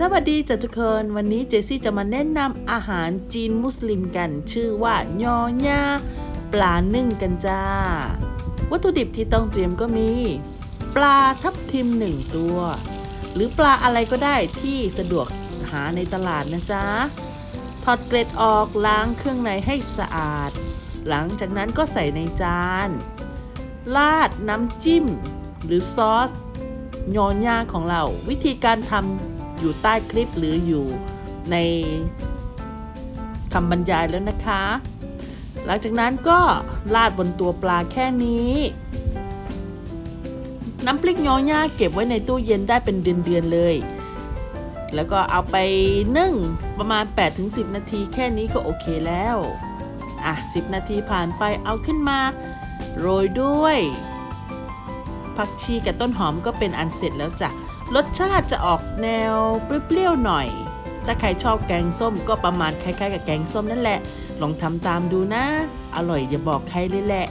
สวัสดีจ้ะทุกคน วันนี้เจซี่จะมาแนะนำอาหารจีนมุสลิมกัน ชื่อว่ายอญ่าปลานึ่งกันจ้า วัตถุดิบที่ต้องเตรียมก็มี ปลาทับทิมหนึ่งตัว หรือปลาอะไรก็ได้ที่สะดวกหาในตลาดนะจ๊ะถอดเกล็ดออกล้างเครื่องในให้สะอาด หลังจากนั้นก็ใส่ในจานราดน้ำจิ้ม หรือซอสยอญ่าของเรา วิธีการทำ อยู่ใต้คลิปหรืออยู่ในคำบรรยายแล้วนะคะ หลังจากนั้นก็ราดบนตัวปลาแค่นี้ น้ำพริกยอญ่าเก็บไว้ในตู้เย็นได้เป็นเดือนๆเลย แล้วก็เอาไปนึ่งประมาณ 8-10 นาทีแค่นี้ก็โอเคแล้ว อะ 10 นาทีผ่านไปเอาขึ้นมา โรยด้วย ผักชีกับต้นหอมก็เป็นอันเสร็จแล้วจ้ะ รสชาติจะออกแนวเปรี้ยวๆหน่อย ถ้าใครชอบแกงส้มก็ประมาณคล้ายๆ กับแกงส้มนั่นแหละ ลองทำตามดูนะ อร่อยอย่าบอกใครเลยแหละ